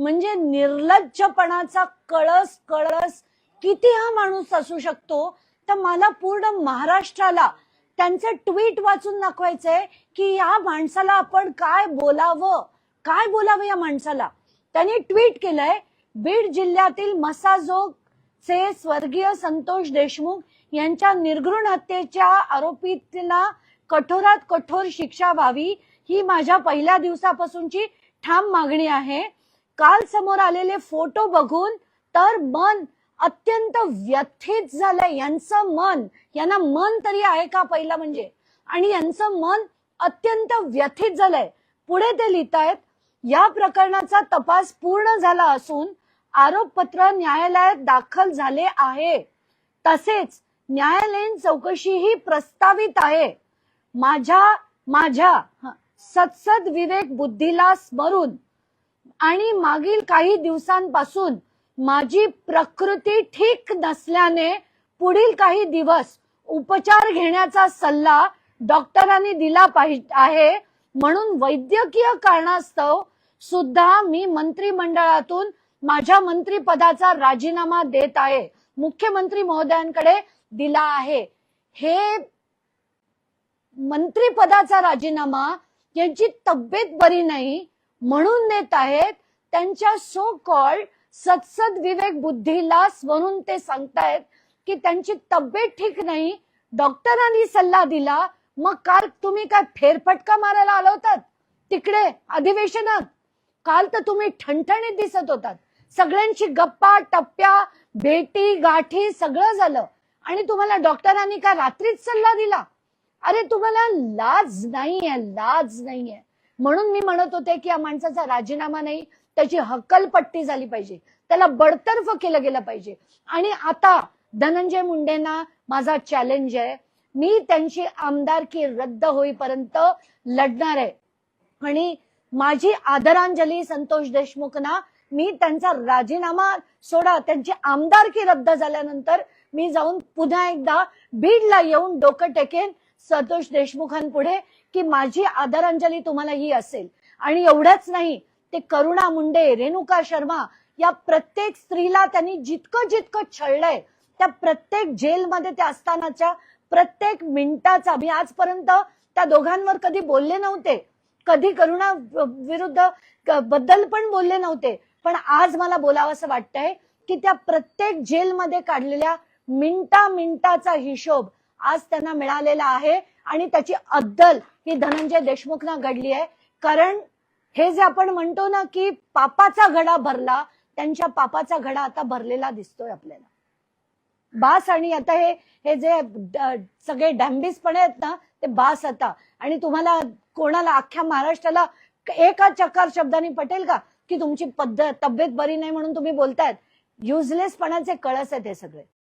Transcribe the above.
म्हणजे निर्लज्जपणाचा कळस कळस. किती हा माणूस असू शकतो? तर मला पूर्ण महाराष्ट्राला त्यांचं ट्विट वाचून दाखवायचंय की या माणसाला आपण काय बोलावं? काय बोलावं या माणसाला? त्यांनी ट्विट केलंय बीड जिल्ह्यातील मसाजोग चे स्वर्गीय संतोष देशमुख यांच्या निर्घृण हत्येच्या आरोपीला कठोरात कठोर शिक्षा व्हावी ही माझ्या पहिल्या दिवसापासूनची ठाम मागणी आहे. काल समोर आलेले फोटो बघून तर मन अत्यंत व्यथित झालंय. यांचं मन यांना मन तरी आहे का पहिलं म्हणजे? आणि यांचं मन अत्यंत व्यथित झालंय. पुढे ते लिहितायत या प्रकरणाचा तपास पूर्ण झाला असून आरोपपत्र न्यायालयात दाखल झाले आहे. तसेच न्यायालयीन चौकशीही प्रस्तावित आहे. माझ्या माझ्या सत्सद विवेक बुद्धीला स्मरून आणि मागील काही दिवसांपासून माझी प्रकृती ठीक नसल्याने पुढील काही दिवस उपचार घेण्याचा सल्ला डॉक्टरांनी दिला पाहिजे आहे. म्हणून वैद्यकीय कारणास्तव सुद्धा मी मंत्रिमंडळातून माझ्या मंत्रिपदाचा राजीनामा देत आहे. मुख्यमंत्री महोदयांकडे दिला आहे. हे मंत्रिपदाचा राजीनामा यांची तब्येत बरी नाही म्हणून देत आहेत. त्यांच्या सो कॉल्ड सत्सद विवेक बुद्धीला म्हणून ते सांगतायत की त्यांची तब्येत ठीक नाही. डॉक्टरांनी सल्ला दिला. मग काल तुम्ही काय फेरफटका मारायला आला होतात? तिकडे अधिवेशनात. काल तर तुम्ही ठणठणीत दिसत होतात. सगळ्यांची गप्पा टप्प्या भेटी गाठी सगळं झालं. आणि तुम्हाला डॉक्टरांनी का रात्रीच सल्ला दिला? अरे तुम्हाला लाज नाहीये लाज नाहीये. म्हणून मी म्हणत होते की या माणसाचा राजीनामा नाही त्याची हक्कलपट्टी झाली पाहिजे. त्याला बडतर्फ केलं गेलं पाहिजे. आणि आता धनंजय मुंडेंना माझा चॅलेंज आहे. मी त्यांची आमदारकी रद्द होईपर्यंत लढणार आहे. आणि माझी आदरांजली संतोष देशमुखना मी त्यांचा राजीनामा सोडा त्यांची आमदारकी रद्द झाल्यानंतर मी जाऊन पुन्हा एकदा बीडला येऊन डोकं टेकेन संतोष देशमुखांपुढे की माझी आदरांजली तुम्हाला ही असेल. आणि एवढंच नाही ते करुणा मुंडे रेणुका शर्मा या प्रत्येक स्त्रीला त्यांनी जितकं जितकं छळलंय त्या प्रत्येक जेलमध्ये त्या असतानाच्या प्रत्येक मिनिटाचा मी आजपर्यंत त्या दोघांवर कधी बोलले नव्हते. कधी करुणा विरुद्धबद्दल पण बोलले नव्हते. पण आज मला बोलावं असं वाटतंय की त्या प्रत्येक जेलमध्ये काढलेल्या मिनिटा मिनिटाचा हिशोब आज त्यांना मिळालेला आहे आणि त्याची अद्दल ही धनंजय देशमुखना घडली आहे. कारण हे जे आपण म्हणतो ना की पापाचा घडा भरला त्यांच्या पापाचा घडा आता भरलेला दिसतोय आपल्याला. बास आणि आता हे हे जे सगळे डॅम्बिसपणे आहेत ना ते बास आता. आणि तुम्हाला कोणाला अख्ख्या महाराष्ट्राला एका चकार शब्दाने पटेल का? की तुमची पद्धत तब्येत बरी नाही म्हणून तुम्ही बोलतायत. युजलेसपणाचे कळस आहेत हे सगळे.